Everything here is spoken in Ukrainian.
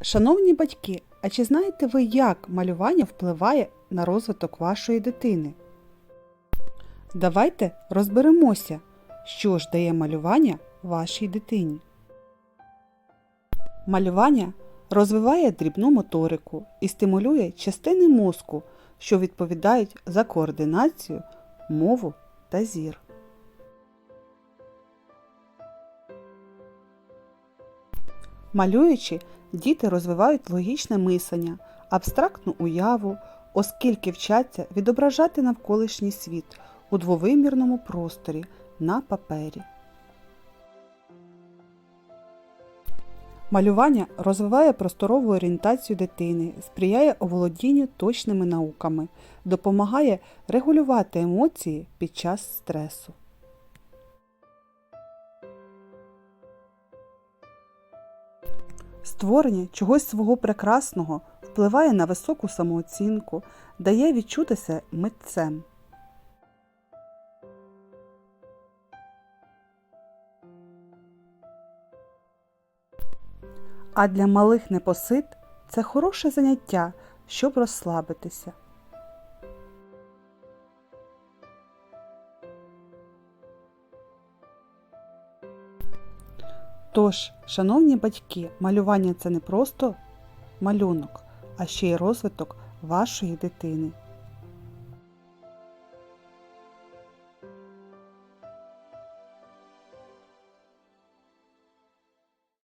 Шановні батьки, а чи знаєте ви, як малювання впливає на розвиток вашої дитини? Давайте розберемося, що ж дає малювання вашій дитині. Малювання розвиває дрібну моторику і стимулює частини мозку, що відповідають за координацію, мову та зір. Малюючи, діти розвивають логічне мислення, абстрактну уяву, оскільки вчаться відображати навколишній світ у двовимірному просторі на папері. Малювання розвиває просторову орієнтацію дитини, сприяє оволодінню точними науками, допомагає регулювати емоції під час стресу. Створення чогось свого прекрасного впливає на високу самооцінку, дає відчутися митцем. А для малих непосид це хороше заняття, щоб розслабитися. Тож, шановні батьки, малювання це не просто малюнок, а ще й розвиток вашої дитини.